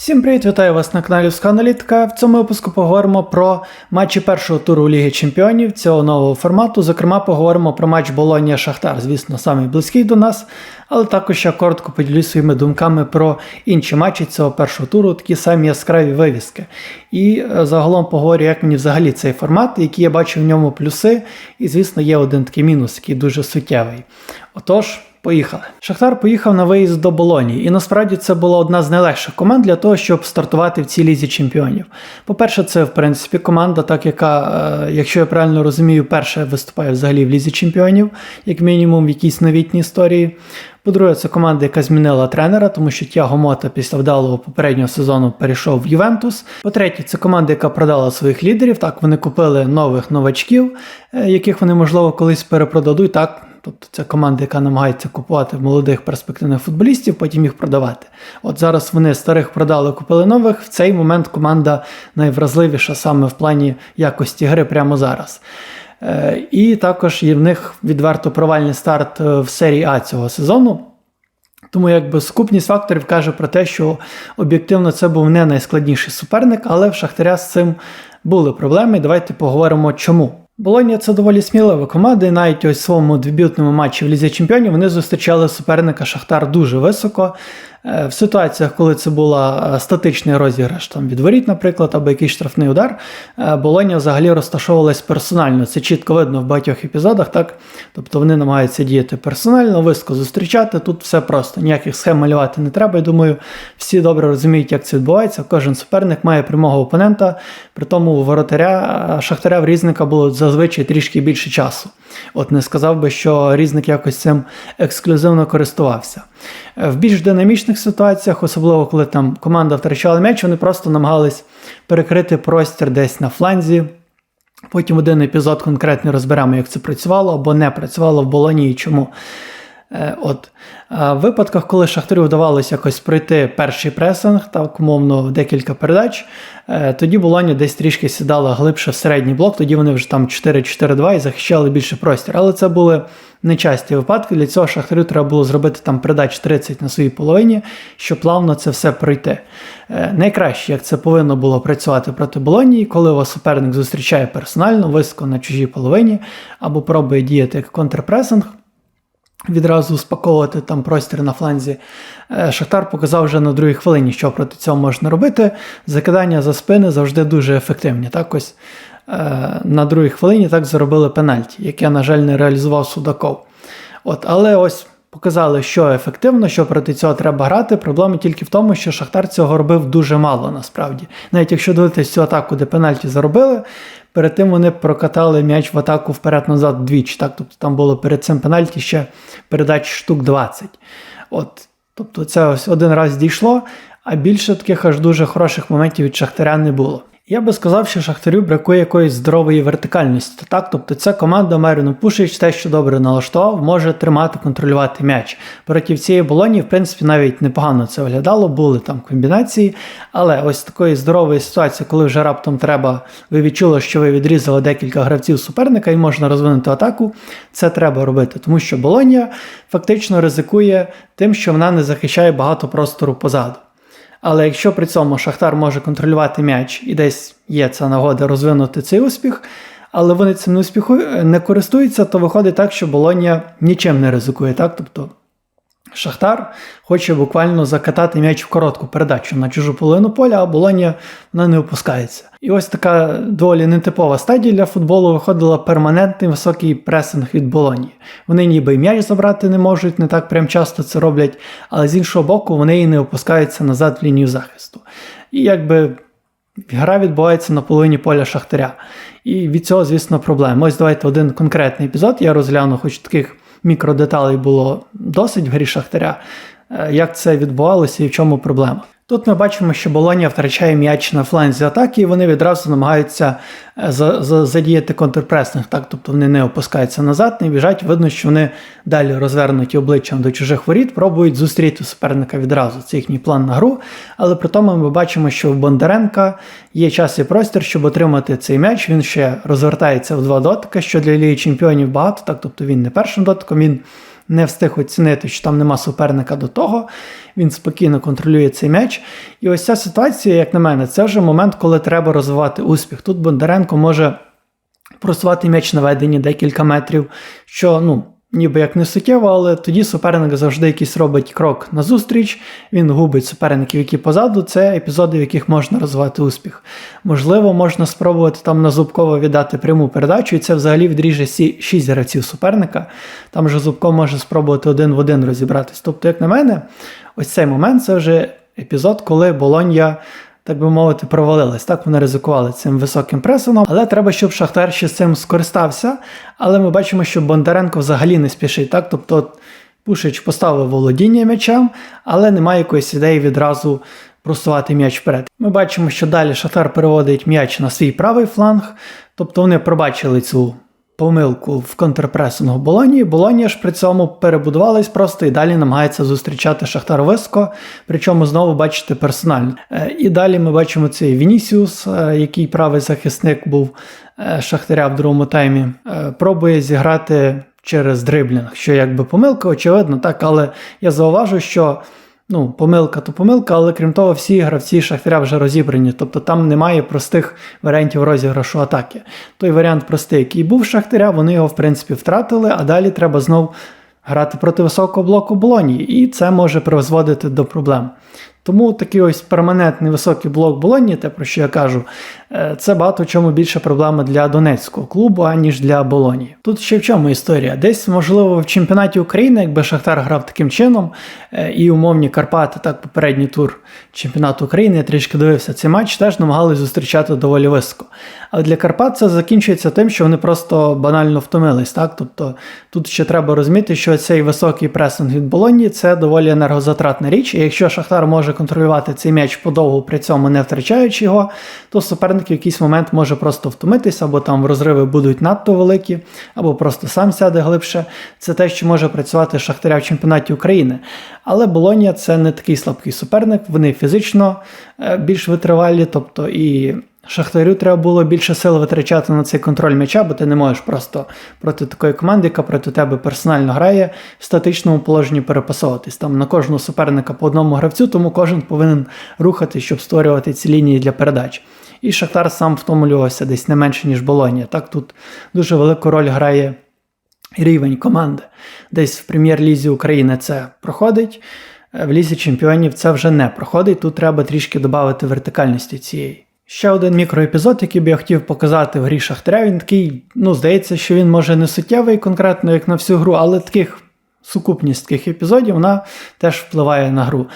Всім привіт, вітаю вас на каналі Сканалітика. В цьому випуску поговоримо про матчі першого туру Ліги Чемпіонів цього нового формату. Зокрема, поговоримо про матч Болонія Шахтар, звісно, самий близький до нас, але також я коротко поділюсь своїми думками про інші матчі цього першого туру, такі самі яскраві вивіски. І е, загалом поговорю, як мені взагалі цей формат, які я бачу в ньому плюси, і, звісно, є один такий мінус, який дуже суттєвий. Отож. Поїхали. Шахтар поїхав на виїзд до Болонії, і насправді це була одна з найлегших команд для того, щоб стартувати в цій лізі чемпіонів. По-перше, це в принципі команда, так яка, е, якщо я правильно розумію, перша виступає взагалі в лізі чемпіонів, як мінімум в якійсь новітній історії. По-друге, це команда, яка змінила тренера, тому що Тяго Мота після вдалого попереднього сезону перейшов в Ювентус. По-третє, це команда, яка продала своїх лідерів. Так, вони купили нових новачків, е, яких вони, можливо, колись перепродадуть. Так, Тобто це команда, яка намагається купувати молодих перспективних футболістів, потім їх продавати. От зараз вони старих продали, купили нових. В цей момент команда найвразливіша саме в плані якості гри прямо зараз. Е, І також є в них відверто провальний старт е, в серії А цього сезону. Тому якби сукупність факторів каже про те, що об'єктивно це був не найскладніший суперник, але в Шахтаря з цим були проблеми. Давайте поговоримо чому. Болонія це доволі смілива команда, і навіть ось в своєму дебютному матчі в Лізі Чемпіонів вони зустрічали суперника Шахтар дуже високо. Е, в ситуаціях, коли це була е, статичний розіграш там від воріт, наприклад, або якийсь штрафний удар, е, Болонія взагалі розташовувалась персонально. Це чітко видно в багатьох епізодах, так? Тобто вони намагаються діяти персонально, виско зустрічати. Тут все просто, ніяких схем малювати не треба. Я думаю, всі добре розуміють, як це відбувається. Кожен суперник має прямого опонента, при тому у воротаря Шахтаря в різника було зазвичай трішки більше часу. От не сказав би, що різник якось цим ексклюзивно користувався. В більш динамічних ситуаціях, особливо коли там команда втрачала м'яч, вони просто намагались перекрити простір десь на фланзі. Потім один епізод конкретно розберемо, як це працювало або не працювало в Болоні і чому. Е, от. В випадках, коли Шахтарю вдавалося якось пройти перший пресинг, так умовно декілька передач, е, тоді Болоня десь трішки сідала глибше в середній блок, тоді вони вже там 4-4-2 і захищали більше простір. Але це були нечасті випадки. Для цього Шахтарю треба було зробити там передач 30 на своїй половині, щоб плавно це все пройти. Е, найкраще, як це повинно було працювати проти Болонії, коли вас суперник зустрічає персонально, високо на чужій половині, або пробує діяти як контрпресинг відразу спаковувати там простір на фланзі. Е, Шахтар показав вже на другій хвилині, що проти цього можна робити. Закидання за спини завжди дуже ефективні. Так ось На другій хвилині так заробили пенальті, яке, на жаль, не реалізував Судаков. От, Але ось показали, що ефективно, що проти цього треба грати. Проблема тільки в тому, що Шахтар цього робив дуже мало насправді. Навіть якщо дивитися цю атаку, де пенальті заробили, перед тим вони прокатали м'яч в атаку вперед-назад двічі. Так? Тобто там було перед цим пенальті ще передач штук 20. От, Тобто це ось один раз дійшло, а більше таких аж дуже хороших моментів від Шахтаря не було. Я би сказав, що Шахтарю бракує якоїсь здорової вертикальності. Так? Тобто ця команда Меріну Пушич те, що добре налаштував, може тримати, контролювати м'яч. Проти цієї болоні, в принципі, навіть непогано це виглядало, були там комбінації. Але ось такої здорової ситуації, коли вже раптом треба, ви відчули, що ви відрізали декілька гравців суперника і можна розвинути атаку, це треба робити. Тому що Болонія фактично ризикує тим, що вона не захищає багато простору позаду. Але якщо при цьому Шахтар може контролювати м'яч і десь є ця нагода розвинути цей успіх, але вони цим успіху не користуються, то виходить так, що Болонія нічим не ризикує. так? Тобто Шахтар хоче буквально закатати м'яч в коротку передачу на чужу половину поля, а Болонія вона не опускається. І ось така доволі нетипова стадія для футболу виходила перманентний високий пресинг від Болонії. Вони ніби й м'яч забрати не можуть, не так прям часто це роблять, але з іншого боку, вони і не опускаються назад в лінію захисту. І якби. Гра відбувається на половині поля Шахтаря. І від цього, звісно, проблема. Ось давайте один конкретний епізод. Я розгляну, хоч таких мікродеталей було досить в грі Шахтаря. Е, як це відбувалося і в чому проблема? Тут ми бачимо, що Болонія втрачає м'яч на фланзі атаки, і вони відразу намагаються е, задіяти контрпресинг, так, тобто вони не опускаються назад, не біжать. Видно, що вони далі розвернуті обличчям до чужих воріт, пробують зустріти суперника відразу. Це їхній план на гру. Але при тому ми бачимо, що в Бондаренка є час і простір, щоб отримати цей м'яч. Він ще розвертається в два дотики, що для Ліги Чемпіонів багато, так тобто він не першим дотиком, він не встиг оцінити, що там нема суперника до того. Він спокійно контролює цей м'яч. І ось ця ситуація, як на мене, це вже момент, коли треба розвивати успіх. Тут Бондаренко може просувати м'яч на веденні декілька метрів, що ну. Ніби як не суттєво, але тоді суперник завжди якийсь робить крок назустріч, він губить суперників, які позаду. Це епізоди, в яких можна розвивати успіх. Можливо, можна спробувати там на Зубкова віддати пряму передачу, і це взагалі відріже всі шість гравців суперника. Там же Зубков може спробувати один в один розібратись. Тобто, як на мене, ось цей момент це вже епізод, коли Болонья так би мовити, провалились. Так вони ризикували цим високим пресингом, але треба, щоб Шахтар ще з цим скористався. Але ми бачимо, що Бондаренко взагалі не спішить. Так? Тобто Пушич поставив володіння м'ячем, але немає якоїсь ідеї відразу просувати м'яч вперед. Ми бачимо, що далі Шахтар переводить м'яч на свій правий фланг, тобто вони пробачили цю помилку в контрпресингу Болонії. Болонія ж при цьому перебудувалась просто і далі намагається зустрічати Шахтар Виско, причому знову бачите персонально. Е, І далі ми бачимо цей Вінісіус, е, який правий захисник був е, Шахтаря в другому таймі, пробує зіграти через дриблінг, що якби помилка, очевидно, так, але я зауважу, що. Ну, помилка то помилка, але крім того, всі гравці Шахтаря вже розібрані. Тобто там немає простих варіантів розіграшу атаки. Той варіант простий, який був Шахтаря, вони його в принципі втратили, а далі треба знов грати проти високого блоку Болонії, і це може призводити до проблем. Тому такий ось перманентний високий блок Болонії, те про що я кажу, е, це багато в чому більше проблема для Донецького клубу, аніж для Болонії. Тут ще в чому історія? Десь, можливо, в чемпіонаті України, якби Шахтар грав таким чином, е, і умовні Карпати, так, попередній тур чемпіонату України, я трішки дивився цей матч, теж намагалися зустрічати доволі високо. Але для Карпат це закінчується тим, що вони просто банально втомились. Так? Тобто тут ще треба розуміти, що цей високий пресинг від Болонії це доволі енергозатратна річ, і якщо Шахтар може контролювати цей м'яч подовго, при цьому не втрачаючи його, то суперник в якийсь момент може просто втомитися, або там розриви будуть надто великі, або просто сам сяде глибше. Це те, що може працювати Шахтаря в чемпіонаті України. Але Болонія це не такий слабкий суперник, вони фізично е, більш витривалі, тобто і. Шахтарю треба було більше сил витрачати на цей контроль м'яча, бо ти не можеш просто проти такої команди, яка проти тебе персонально грає, в статичному положенні перепасовуватись. Там на кожного суперника по одному гравцю, тому кожен повинен рухати, щоб створювати ці лінії для передач. І Шахтар сам втомлювався десь не менше, ніж Болонія. Так тут дуже велику роль грає рівень команди. Десь в прем'єр-лізі України це проходить, в лізі чемпіонів це вже не проходить. Тут треба трішки додати вертикальності цієї. Ще один мікроепізод, який би я хотів показати в грі Шахтаря, він такий, ну, здається, що він може не суттєвий конкретно, як на всю гру, але таких сукупність таких епізодів вона теж впливає на гру.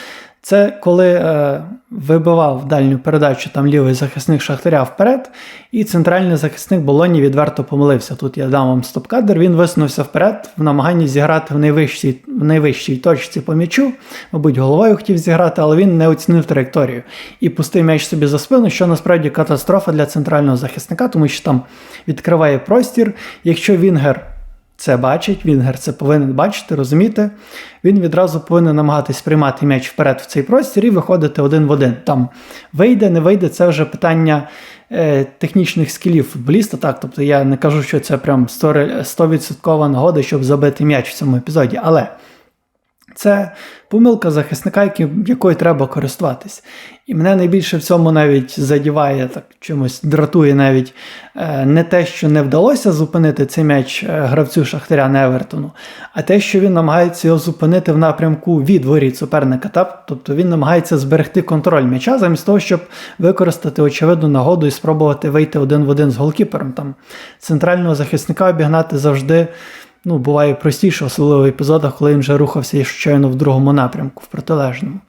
Це коли е, вибивав дальню передачу там лівий захисник Шахтаря вперед, і центральний захисник Болоні відверто помилився. Тут я дам вам стоп-кадр, він висунувся вперед в намаганні зіграти в найвищій в найвищій точці по м'ячу. Мабуть, головою хотів зіграти, але він не оцінив траєкторію і пустив м'яч собі за спину, що насправді катастрофа для центрального захисника, тому що там відкриває простір. Якщо Вінгер це бачить, Вінгер це повинен бачити, розуміти. Він відразу повинен намагатись приймати м'яч вперед в цей простір і виходити один в один. Там вийде, не вийде, це вже питання е, технічних скілів футболіста. Так, тобто я не кажу, що це прям 100% нагода, щоб забити м'яч в цьому епізоді. Але це помилка захисника, якою треба користуватись. І мене найбільше в цьому навіть задіває, так чимось дратує навіть е, не те, що не вдалося зупинити цей м'яч е, гравцю Шахтаря Невертону, а те, що він намагається його зупинити в напрямку від воріт суперника. Тобто він намагається зберегти контроль м'яча, замість того, щоб використати очевидну нагоду і спробувати вийти один в один з голкіпером. Там Центрального захисника обігнати завжди ну, буває простіше, особливо в епізодах, коли він вже рухався щойно в другому напрямку, в протилежному.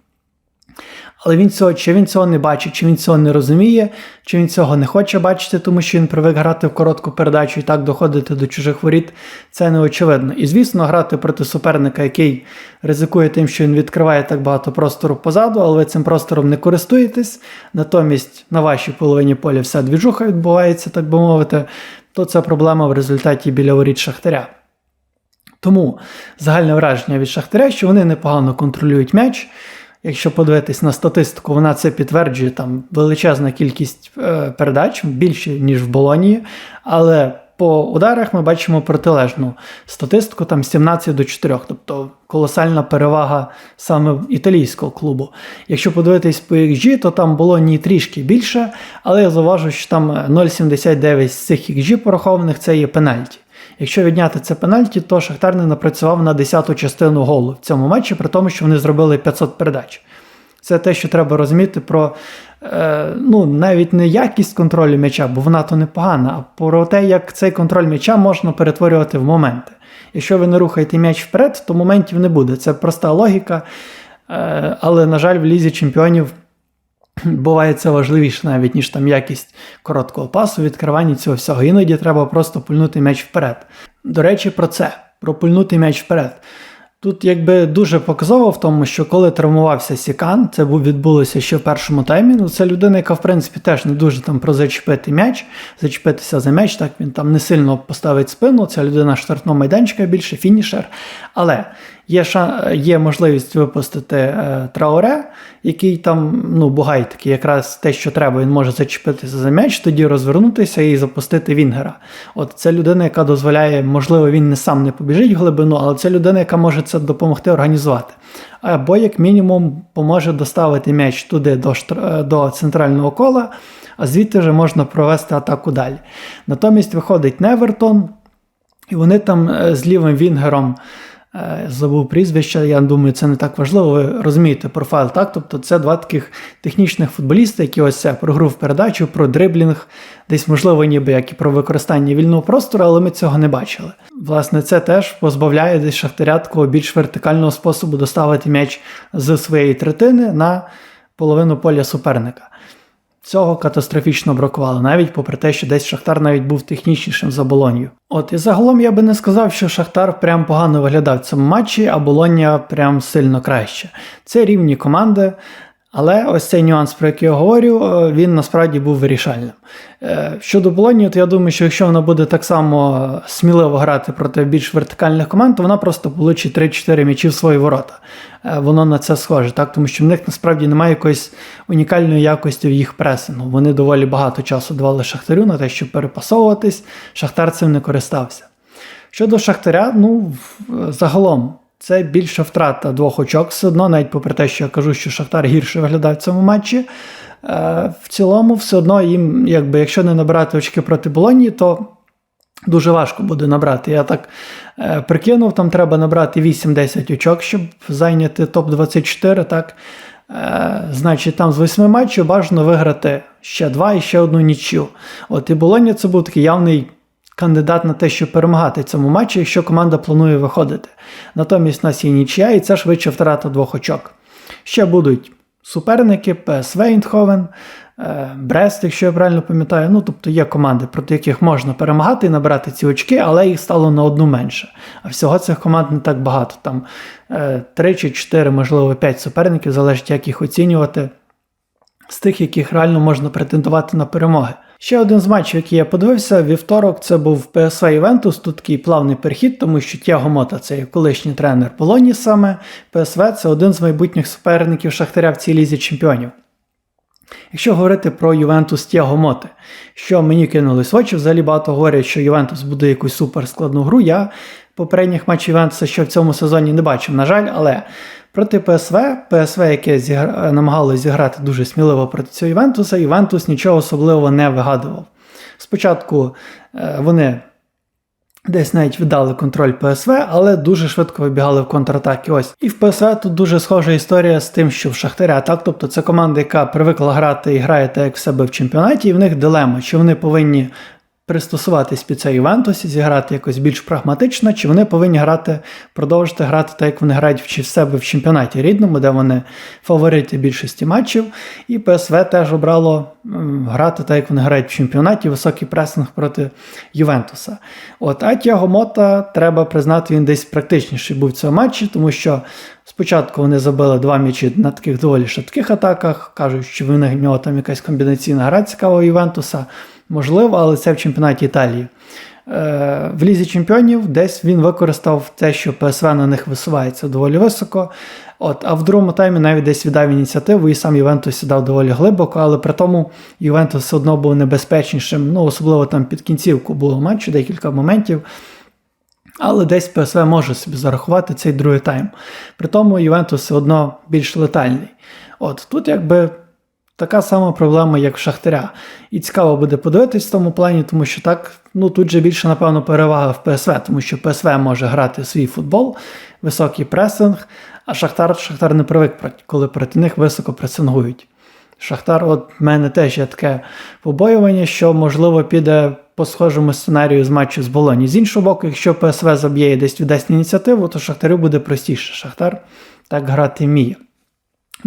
Але він цього, чи він цього не бачить, чи він цього не розуміє, чи він цього не хоче бачити, тому що він привик грати в коротку передачу і так доходити до чужих воріт, це не очевидно. І, звісно, грати проти суперника, який ризикує тим, що він відкриває так багато простору позаду, але ви цим простором не користуєтесь. Натомість на вашій половині поля вся двіжуха відбувається, так би мовити, то це проблема в результаті біля воріт Шахтаря. Тому загальне враження від Шахтаря, що вони непогано контролюють м'яч. Якщо подивитись на статистику, вона це підтверджує там величезна кількість е, передач, більше, ніж в Болонії. Але по ударах ми бачимо протилежну статистику, там 17 до 4, тобто колосальна перевага саме італійського клубу. Якщо подивитись по XG, то там було ні трішки більше, але я зауважу, що там 0,79 з цих XG порахованих це є пенальті. Якщо відняти це пенальті, то Шахтар не напрацював на 10-ту частину голу в цьому матчі, при тому, що вони зробили 500 передач. Це те, що треба розуміти про е, ну, навіть не якість контролю м'яча, бо вона то непогана, а про те, як цей контроль м'яча можна перетворювати в моменти. Якщо ви не рухаєте м'яч вперед, то моментів не буде. Це проста логіка. Е, але, на жаль, в лізі чемпіонів буває це важливіше навіть, ніж там якість короткого пасу, відкривання цього всього. Іноді треба просто пульнути м'яч вперед. До речі, про це: про пульнути м'яч вперед. Тут якби дуже показово в тому, що коли травмувався Сікан, це відбулося ще в першому таймі. Ну, це людина, яка в принципі теж не дуже там про зачепити м'яч, зачепитися за м'яч. Так він там не сильно поставить спину. Ця людина штрафного майданчика більше фінішер. Але є ша... є можливість випустити е, трауре, який там ну, бугай такий, якраз те, що треба, він може зачепитися за м'яч, тоді розвернутися і запустити Вінгера. От це людина, яка дозволяє, можливо, він не сам не побіжить в глибину, але це людина, яка може це допомогти організувати. Або, як мінімум, поможе доставити м'яч туди до, штр... до центрального кола, а звідти вже можна провести атаку далі. Натомість виходить Невертон, і вони там е, з лівим Вінгером. Е, забув прізвище, я думаю, це не так важливо. Ви розумієте профайл, так? Тобто це два таких технічних футболіста, які ось про гру в передачу, про дриблінг, десь, можливо, ніби як і про використання вільного простору, але ми цього не бачили. Власне, це теж позбавляє десь шахтаря більш вертикального способу доставити м'яч з своєї третини на половину поля суперника. Цього катастрофічно бракувало, навіть попри те, що десь Шахтар навіть був технічнішим за Болонью. От і загалом я би не сказав, що Шахтар прям погано виглядав в цьому матчі, а Болоння прям сильно краще. Це рівні команди. Але ось цей нюанс, про який я говорю, він насправді був вирішальним. Щодо Болоні, то я думаю, що якщо вона буде так само сміливо грати проти більш вертикальних команд, то вона просто получить 3-4 м'ячі в свої ворота. Воно на це схоже, так? тому що в них насправді немає якоїсь унікальної якості в їх пресингу. Вони доволі багато часу давали Шахтарю на те, щоб перепасовуватись. Шахтар цим не користався. Щодо Шахтаря, ну загалом. Це більша втрата двох очок все одно, навіть попри те, що я кажу, що Шахтар гірше виглядає в цьому матчі. Е, в цілому, все одно їм, якби, якщо не набирати очки проти Болонії, то дуже важко буде набрати. Я так е, прикинув, там треба набрати 8-10 очок, щоб зайняти топ-24. так. Е, значить, там з восьми матчів бажано виграти ще два і ще одну нічю. От і Болонія це був такий явний кандидат на те, щоб перемагати цьому матчі, якщо команда планує виходити. Натомість у нас є нічия, і це швидше втрата двох очок. Ще будуть суперники, ПСВ Індховен, е, Брест, якщо я правильно пам'ятаю. Ну, тобто є команди, проти яких можна перемагати і набирати ці очки, але їх стало на одну менше. А всього цих команд не так багато. Там 3 е, чи 4, можливо, 5 суперників, залежить, як їх оцінювати, з тих, яких реально можна претендувати на перемоги. Ще один з матчів, який я подивився, вівторок це був ПСВ Івентус. Тут такий плавний перехід, тому що Тяго Мота це колишній тренер Полоні саме. ПСВ це один з майбутніх суперників Шахтаря в цій лізі чемпіонів. Якщо говорити про Ювентус Тяго Моти, що мені кинулись в очі, взагалі багато говорять, що Ювентус буде якусь суперскладну гру. Я попередніх матчів Ювентуса ще в цьому сезоні не бачив, на жаль, але Проти ПСВ, ПСВ, яке зігра... намагалося зіграти дуже сміливо проти цього Івентуса, Івентус нічого особливого не вигадував. Спочатку е, вони десь навіть віддали контроль ПСВ, але дуже швидко вибігали в контратаки. Ось. І в ПСВ тут дуже схожа історія з тим, що в Шахтаря. Так? Тобто це команда, яка привикла грати і грає так, як в себе в чемпіонаті, і в них дилема, чи вони повинні пристосуватись під цей Ювентус і зіграти якось більш прагматично, чи вони повинні грати, продовжити грати так, як вони грають в себе в чемпіонаті рідному, де вони фаворити більшості матчів. І ПСВ теж обрало грати так, як вони грають в чемпіонаті, високий пресинг проти Ювентуса. От, А Тяго Мота, треба признати, він десь практичніший був в цьому матчі, тому що. Спочатку вони забили два м'ячі на таких доволі швидких атаках, кажуть, що в нього там якась комбінаційна гра цікава Ювентуса. Можливо, але це в чемпіонаті Італії. Е, В Лізі чемпіонів десь він використав те, що ПСВ на них висувається доволі високо. От, а в другому таймі навіть десь віддав ініціативу, і сам Ювентус сідав доволі глибоко, але при тому Ювентус все одно був небезпечнішим. Ну, особливо там під кінцівку було матчу, декілька моментів. Але десь ПСВ може собі зарахувати цей другий тайм. При тому Ювентус все одно більш летальний. От тут якби така сама проблема, як в Шахтаря. І цікаво буде подивитись в тому плані, тому що так, ну тут же більше, напевно, перевага в ПСВ, тому що ПСВ може грати свій футбол, високий пресинг, а Шахтар, Шахтар не привик, коли проти них високо пресингують. Шахтар, от в мене теж є таке побоювання, що можливо піде по схожому сценарію з матчу з Болоні. З іншого боку, якщо ПСВ заб'є і десь віддасть ініціативу, то Шахтарю буде простіше. Шахтар так грати вміє.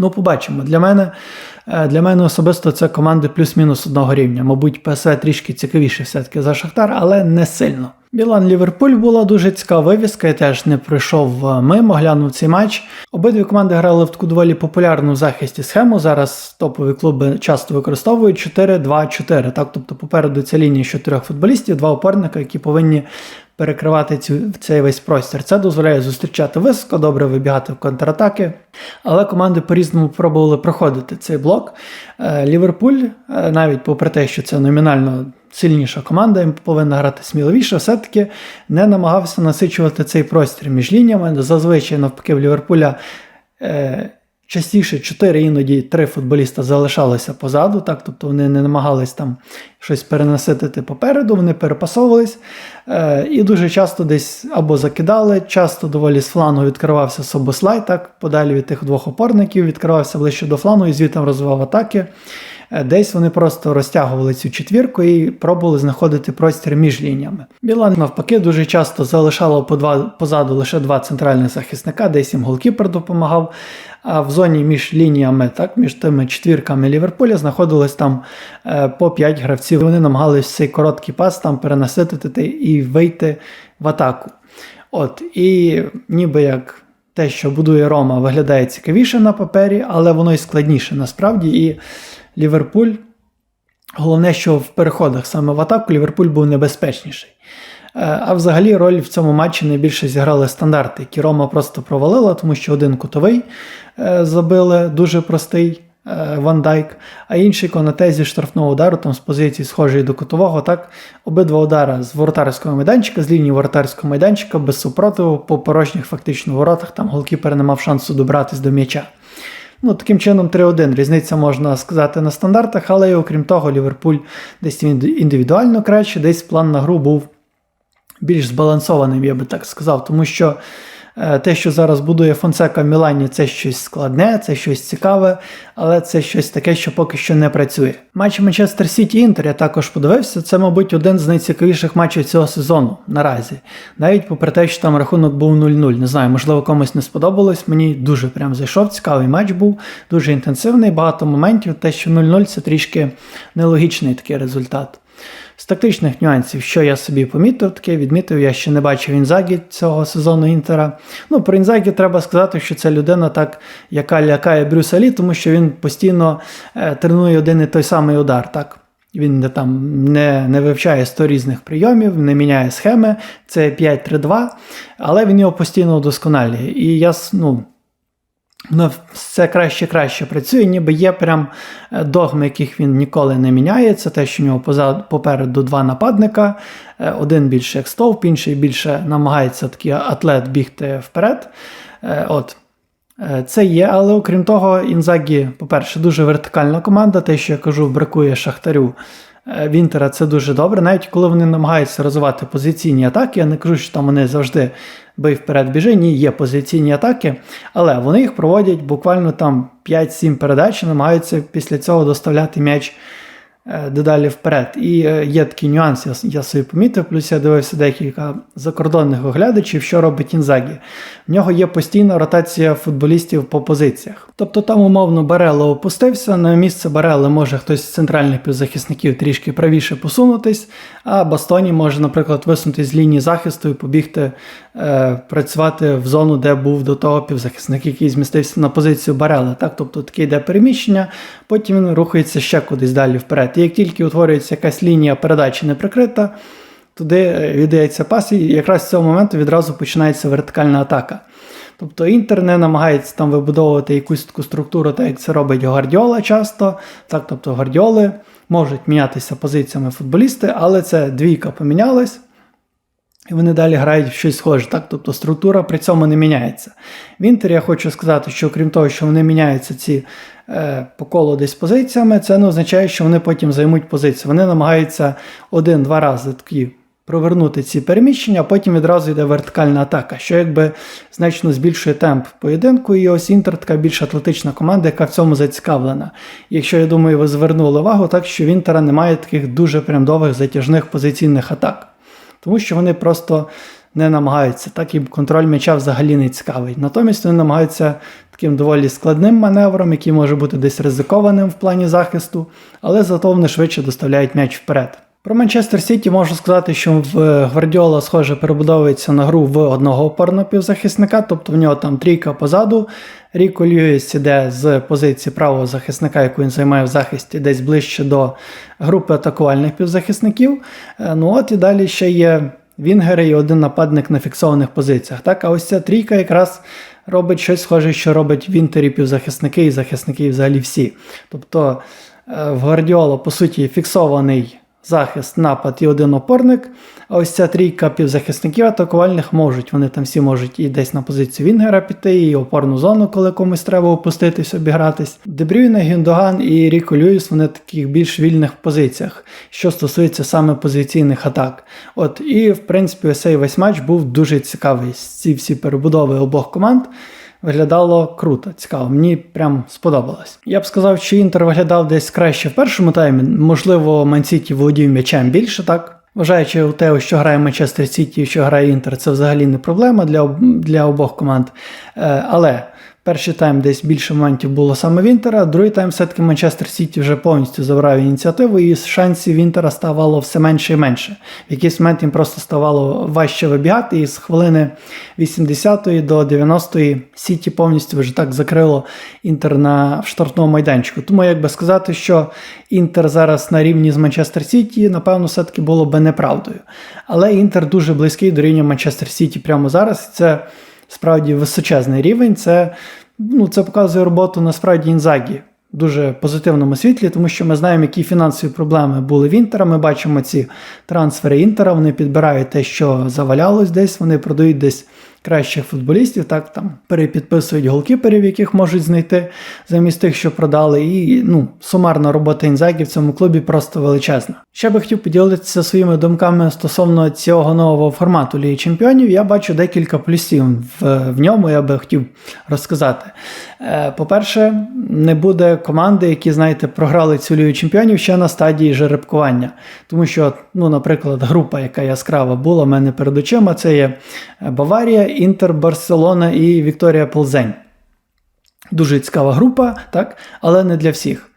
Ну, побачимо. Для мене е, для мене особисто це команди плюс-мінус одного рівня. Мабуть, ПСВ трішки цікавіше все-таки за Шахтар, але не сильно. Білан Ліверпуль була дуже цікава вивіска, я теж не пройшов е, мимо, глянув цей матч. Обидві команди грали в таку доволі популярну в захисті схему. Зараз топові клуби часто використовують 4-2-4. Так, тобто попереду ця лінія чотирьох футболістів, два опорника, які повинні перекривати цю, цей весь простір. Це дозволяє зустрічати високо, добре вибігати в контратаки. Але команди по-різному пробували проходити цей блок. Е, Ліверпуль, е, навіть попри те, що це номінально сильніша команда, їм повинна грати сміливіше, все-таки не намагався насичувати цей простір між лініями. Зазвичай, навпаки, в Ліверпуля. Е, Частіше 4, іноді 3 футболіста залишалися позаду, так, тобто вони не намагались там щось перенаситити попереду, вони перепасовувались е, і дуже часто десь або закидали, часто доволі з флангу відкривався Собослай, так, подалі від тих двох опорників, відкривався ближче до флангу і звідти розвивав атаки. Е, десь вони просто розтягували цю четвірку і пробували знаходити простір між лініями. Білан, навпаки, дуже часто залишало по два, позаду лише два центральних захисника, десь їм голкіпер допомагав. А в зоні між лініями, так, між тими четвірками Ліверпуля, знаходилось там е, по 5 гравців. Вони намагались цей короткий пас там перенаситити і вийти в атаку. От, І ніби як те, що будує Рома, виглядає цікавіше на папері, але воно і складніше насправді. І Ліверпуль, головне, що в переходах саме в атаку Ліверпуль був небезпечніший. Е, а взагалі роль в цьому матчі найбільше зіграли стандарти, які Рома просто провалила, тому що один кутовий е, забили, дуже простий Ван Дайк, а інший конате зі штрафного удару, там з позиції схожої до кутового. так, Обидва удара з воротарського майданчика, з лінії воротарського майданчика, без супротиву, по порожніх фактично воротах, там голкіпер не мав шансу добратись до м'яча. Ну, Таким чином, 3-1. Різниця можна сказати на стандартах, але окрім того, Ліверпуль десь індивідуально краще, десь план на гру був більш збалансованим, я би так сказав, тому що е, те, що зараз будує Фонсека в Мілані, це щось складне, це щось цікаве, але це щось таке, що поки що не працює. Матч Манчестер Сіті Інтер я також подивився. Це, мабуть, один з найцікавіших матчів цього сезону наразі. Навіть попри те, що там рахунок був 0-0. Не знаю, можливо, комусь не сподобалось. Мені дуже прям зайшов. Цікавий матч був, дуже інтенсивний, багато моментів. Те, що 0-0 це трішки нелогічний такий результат. З тактичних нюансів, що я собі помітив, таке відмітив, я ще не бачив Інзагі цього сезону Інтера. Ну, про Інзагі треба сказати, що це людина, так, яка лякає Брюса Лі, тому що він постійно е, тренує один і той самий удар. так. Він не там не не вивчає 100 різних прийомів, не міняє схеми, це 5-3-2, але він його постійно удосконалює. І я ну, Воно все краще краще працює, ніби є прям е, догми, яких він ніколи не міняє. Це те, що у нього позаду, попереду два нападника, е, один більше як стовп, інший більше намагається такий атлет бігти вперед. Е, от. Це є, але окрім того, Інзагі, по-перше, дуже вертикальна команда. Те, що я кажу, бракує Шахтарю Вінтера, це дуже добре. Навіть коли вони намагаються розвивати позиційні атаки, я не кажу, що там вони завжди бий вперед біжи, ні, є позиційні атаки, але вони їх проводять буквально там 5-7 передач намагаються після цього доставляти м'яч Е, дедалі вперед. І е, є такий нюанс, я, я собі помітив, плюс я дивився декілька закордонних оглядачів, що робить Інзагі. В нього є постійна ротація футболістів по позиціях. Тобто там, умовно, Барело опустився, на місце Барели може хтось з центральних півзахисників трішки правіше посунутись, а Бастоні може, наприклад, висунути з лінії захисту і побігти е, працювати в зону, де був до того півзахисник, який змістився на позицію Барели. Так? Тобто таке йде переміщення, потім він рухається ще кудись далі вперед. Як тільки утворюється якась лінія передачі не прикрита, туди е, віддається пас, і якраз з цього моменту відразу починається вертикальна атака. Тобто Інтер не намагається там вибудовувати якусь таку структуру, так як це робить Гвардіола часто. Так, тобто Гвардіоли можуть мінятися позиціями футболісти, але це двійка помінялась. І вони далі грають в щось схоже. Так? Тобто структура при цьому не міняється. В Інтері я хочу сказати, що крім того, що вони міняються ці е, по колу десь позиціями, це не означає, що вони потім займуть позицію. Вони намагаються один-два рази такі провернути ці переміщення, а потім відразу йде вертикальна атака, що якби значно збільшує темп поєдинку. І ось Інтер така більш атлетична команда, яка в цьому зацікавлена. Якщо я думаю, ви звернули увагу, так що в Інтера немає таких дуже прям довгих затяжних позиційних атак тому що вони просто не намагаються, так і контроль м'яча взагалі не цікавий. Натомість вони намагаються таким доволі складним маневром, який може бути десь ризикованим в плані захисту, але зато вони швидше доставляють м'яч вперед. Про Манчестер Сіті можу сказати, що в Гвардіола, схоже, перебудовується на гру в одного опорного півзахисника, тобто в нього там трійка позаду. Ріко Льюіс іде з позиції правого захисника, яку він займає в захисті, десь ближче до групи атакувальних півзахисників. Е, ну от і далі ще є Вінгери і один нападник на фіксованих позиціях. Так, А ось ця трійка якраз робить щось схоже, що робить в Інтері півзахисники і захисники взагалі всі. Тобто е, в Гвардіола, по суті, фіксований захист, напад і один опорник. А ось ця трійка півзахисників атакувальних можуть. Вони там всі можуть і десь на позицію Вінгера піти, і опорну зону, коли комусь треба опуститись, обігратись. Дебрюйне, Гіндоган і Ріко Люїс вони в таких більш вільних позиціях, що стосується саме позиційних атак. От І, в принципі, ось цей весь матч був дуже цікавий. Ці всі перебудови обох команд виглядало круто, цікаво. Мені прям сподобалось. Я б сказав, що Інтер виглядав десь краще в першому таймі. Можливо, Мансіті володів м'ячем більше, так? Вважаючи у те, що грає Манчестер Сіті що грає Інтер, це взагалі не проблема для для обох команд. Е, але Перший тайм десь більше моментів було саме Вінтера, другий тайм все-таки Манчестер Сіті вже повністю забрав ініціативу, і шансів Вінтера ставало все менше і менше. В якийсь момент їм просто ставало важче вибігати, і з хвилини 80-ї до 90-ї Сіті повністю вже так закрило Інтер на штрафному майданчику. Тому, як би сказати, що Інтер зараз на рівні з Манчестер Сіті, напевно, все-таки було би неправдою. Але Інтер дуже близький до рівня Манчестер Сіті прямо зараз. Це справді височезний рівень. Це ну, це показує роботу насправді Інзагі в дуже позитивному світлі, тому що ми знаємо, які фінансові проблеми були в Інтера. Ми бачимо ці трансфери Інтера. Вони підбирають те, що завалялось десь, вони продають десь кращих футболістів, так там перепідписують голкіперів, яких можуть знайти замість тих, що продали. І ну, сумарна робота Інзагі в цьому клубі просто величезна. Ще би хотів поділитися своїми думками стосовно цього нового формату Ліги Чемпіонів. Я бачу декілька плюсів в, в ньому, я би хотів розказати. Е, по-перше, не буде команди, які, знаєте, програли цю Лігу Чемпіонів ще на стадії жеребкування. Тому що, ну, наприклад, група, яка яскрава була в мене перед очима, це є Баварія. Інтер, Барселона і Вікторія Ползень. Дуже цікава група, так? але не для всіх.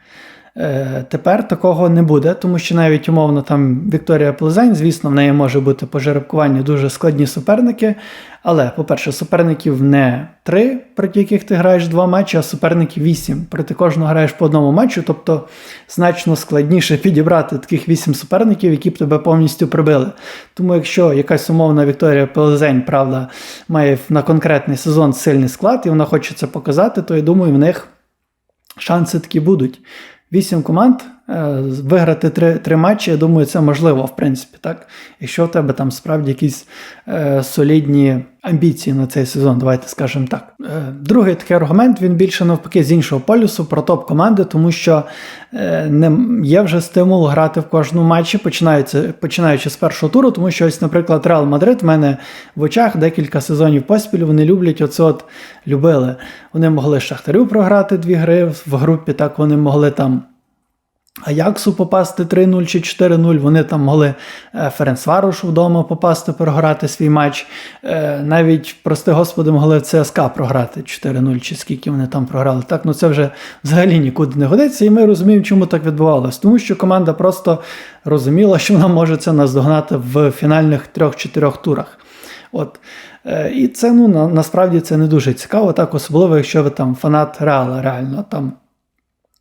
Е, Тепер такого не буде, тому що навіть умовно там Вікторія Плезень, звісно, в неї може бути по жеребкуванню дуже складні суперники. Але, по-перше, суперників не три, проти яких ти граєш два матчі, а суперників вісім. Проти кожного граєш по одному матчу, тобто значно складніше підібрати таких вісім суперників, які б тебе повністю прибили. Тому якщо якась умовна Вікторія Плезень, правда, має на конкретний сезон сильний склад, і вона хоче це показати, то я думаю, в них шанси такі будуть. Вісім команд е, виграти три три матчі, я думаю, це можливо, в принципі, так? Якщо в тебе там справді якісь е, солідні амбіції на цей сезон, давайте скажемо так. Е, другий такий аргумент, він більше навпаки з іншого полюсу про топ-команди, тому що е, не є вже стимул грати в кожному матчі, починаючи, починаючи з першого туру, тому що ось, наприклад, Реал Мадрид в мене в очах декілька сезонів поспіль, вони люблять оце от любили. Вони могли Шахтарю програти дві гри в групі, так вони могли там. Аяксу попасти 3-0 чи 4-0, вони там могли е, Ференцварушу вдома попасти, програти свій матч. Е, навіть, прости господи, могли ЦСКА програти 4-0, чи скільки вони там програли. Так, ну це вже взагалі нікуди не годиться, і ми розуміємо, чому так відбувалося. Тому що команда просто розуміла, що вона може це наздогнати в фінальних трьох-чотирьох турах. От. Е, і це ну, на, насправді це не дуже цікаво, так, особливо, якщо ви там фанат Реала, реально там.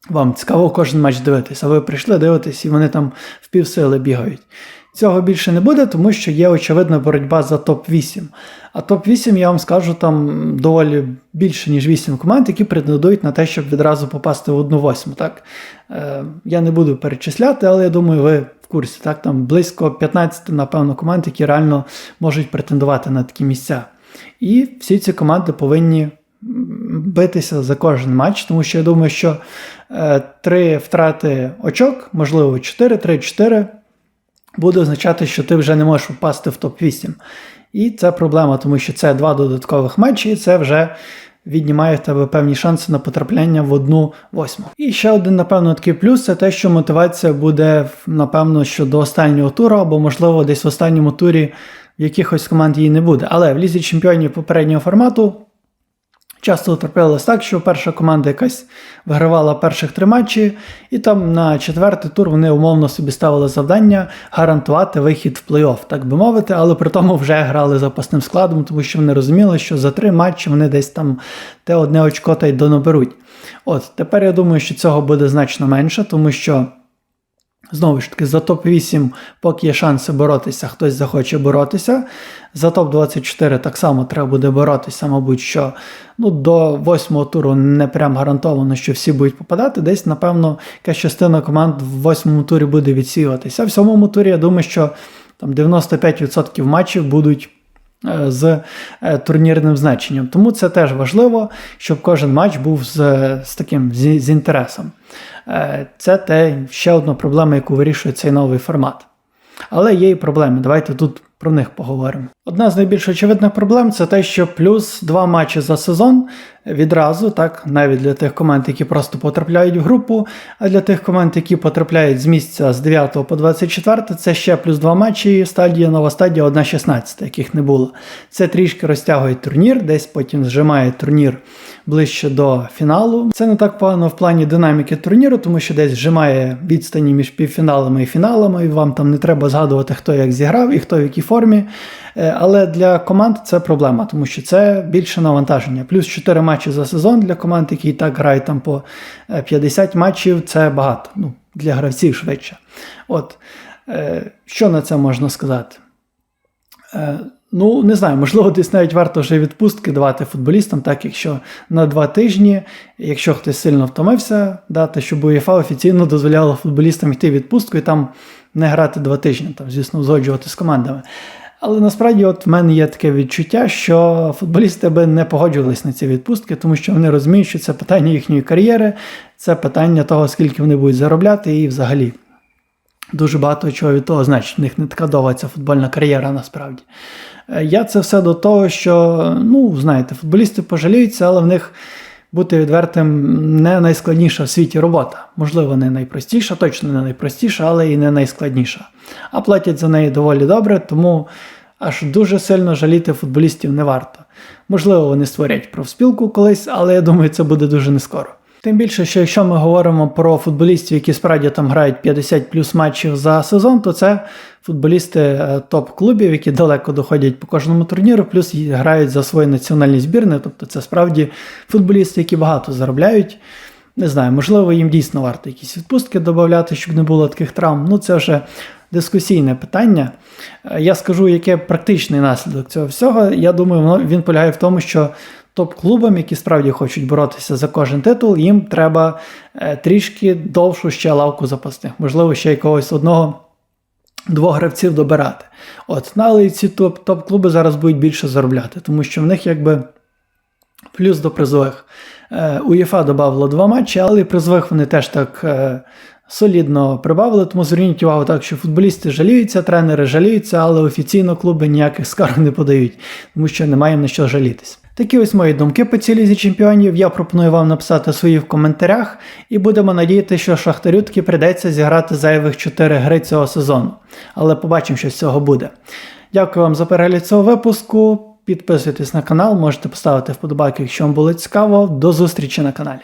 Вам цікаво кожен матч дивитися, а ви прийшли дивитись, і вони там в півсили бігають. Цього більше не буде, тому що є очевидна боротьба за топ-8. А топ-8, я вам скажу, там доволі більше, ніж 8 команд, які претендують на те, щоб відразу попасти в одну восьму. Так? Е, я не буду перечисляти, але я думаю, ви в курсі. Так? Там близько 15, напевно, команд, які реально можуть претендувати на такі місця. І всі ці команди повинні битися за кожен матч, тому що я думаю, що е, три втрати очок, можливо, 4, 3-4, буде означати, що ти вже не можеш попасти в топ-8. І це проблема, тому що це два додаткових матчі, і це вже віднімає в тебе певні шанси на потрапляння в одну восьму. І ще один, напевно, такий плюс це те, що мотивація буде, напевно, що до останнього туру, або, можливо, десь в останньому турі в якихось команд її не буде. Але в лізі чемпіонів попереднього формату. Часто траплялось так, що перша команда якась вигравала перших три матчі, і там на четвертий тур вони умовно собі ставили завдання гарантувати вихід в плей-офф, так би мовити, але при тому вже грали запасним складом, тому що вони розуміли, що за три матчі вони десь там те одне очко та й донаберуть. От тепер я думаю, що цього буде значно менше, тому що. Знову ж таки, за топ-8, поки є шанси боротися, хтось захоче боротися. За топ-24 так само треба буде боротися, мабуть, що ну, до восьмого туру не прям гарантовано, що всі будуть попадати. Десь, напевно, якась частина команд в восьмому турі буде відсіюватися. А в сьомому турі я думаю, що там 95% матчів будуть. Е, З е, турнірним значенням. Тому це теж важливо, щоб кожен матч був з, з таким з, з інтересом. Е, Це те ще одна проблема, яку вирішує цей новий формат. Але є і проблеми. Давайте тут про них поговоримо. Одна з найбільш очевидних проблем це те, що плюс два матчі за сезон відразу, так, навіть для тих команд, які просто потрапляють в групу, а для тих команд, які потрапляють з місця з 9 по 24, це ще плюс два матчі, стадія, нова стадія 1-16, яких не було. Це трішки розтягує турнір, десь потім зжимає турнір ближче до фіналу. Це не так погано в плані динаміки турніру, тому що десь зжимає відстані між півфіналами і фіналами, і вам там не треба згадувати, хто як зіграв і хто в якій формі. Е, Але для команд це проблема, тому що це більше навантаження. Плюс 4 матчі за сезон для команд, які і так грають там по е, 50 матчів, це багато. Ну, Для гравців швидше. От. Е, Що на це можна сказати? Е, Ну, не знаю, можливо, десь навіть варто вже відпустки давати футболістам, так якщо на два тижні, якщо хтось сильно втомився, дати, щоб УЄФА офіційно дозволяло футболістам йти в відпустку і там не грати два тижні, там, звісно, узгоджувати з командами. Але насправді, от в мене є таке відчуття, що футболісти би не погоджувались на ці відпустки, тому що вони розуміють, що це питання їхньої кар'єри, це питання того, скільки вони будуть заробляти, і взагалі дуже багато чого від того значить. В них не така довга ця футбольна кар'єра насправді. Е, Я це все до того, що, ну, знаєте, футболісти пожаліються, але в них бути відвертим не найскладніша в світі робота. Можливо, не найпростіша, точно не найпростіша, але і не найскладніша. А платять за неї доволі добре, тому аж дуже сильно жаліти футболістів не варто. Можливо, вони створять профспілку колись, але я думаю, це буде дуже нескоро. Тим більше, що якщо ми говоримо про футболістів, які справді там грають 50 плюс матчів за сезон, то це футболісти е, топ-клубів, які далеко доходять по кожному турніру, плюс грають за свої національні збірни. Тобто це справді футболісти, які багато заробляють. Не знаю, можливо, їм дійсно варто якісь відпустки додати, щоб не було таких травм. Ну, це вже дискусійне питання. Е, Я скажу, яке практичний наслідок цього всього. Я думаю, він полягає в тому, що топ-клубам, які справді хочуть боротися за кожен титул, їм треба е, трішки довшу ще лавку запасних, можливо, ще якогось одного. Двох гравців добирати. От, ну, але ці топ- топ-клуби зараз будуть більше заробляти, тому що в них якби плюс до призових. Е, УЄФА додавало два матчі, але і призових вони теж так е, солідно прибавили. Тому зверніть увагу так, що футболісти жаліються, тренери жаліються, але офіційно клуби ніяких скарг не подають, тому що немає на що жалітись. Такі ось мої думки по цій лізі чемпіонів. Я пропоную вам написати свої в коментарях, і будемо надіяти, що Шахтарю таки прийдеться зіграти зайвих 4 гри цього сезону. Але побачимо, що з цього буде. Дякую вам за перегляд цього випуску. Підписуйтесь на канал, можете поставити вподобайки, якщо вам було цікаво. До зустрічі на каналі.